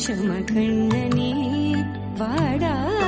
क्षमखण्डनी वाडा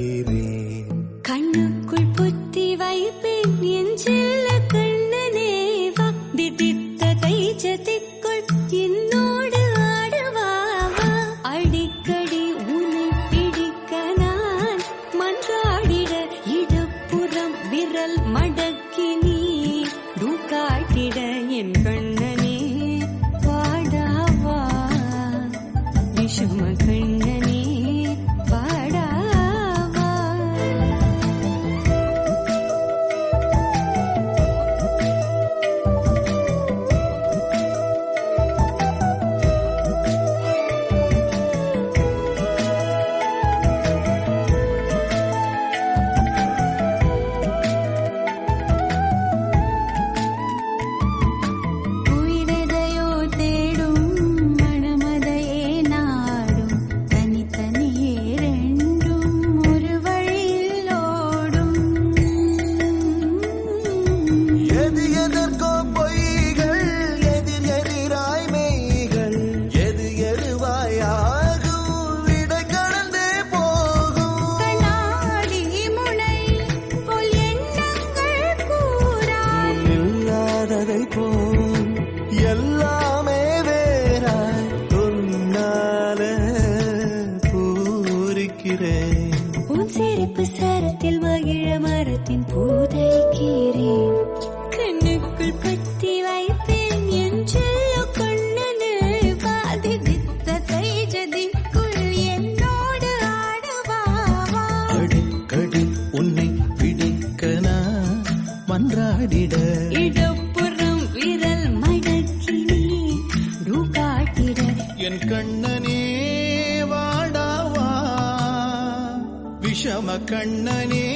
வைக்கிறேன் கண்ணுக்குள் புத்தி வைப்பேன் என் செல்ல கண்ணனே திட்ட கை ஜதிக்குள் என்னோடு ஆடுவாவா அடிக்கடி உன்னை பிடிக்க நான் மன்றாடிட இடப்புறம் விரல் மடக்கி நீ டூக்காட்டிட என் கண்ணனே வாடாவா விஷமகள் शमकण्णने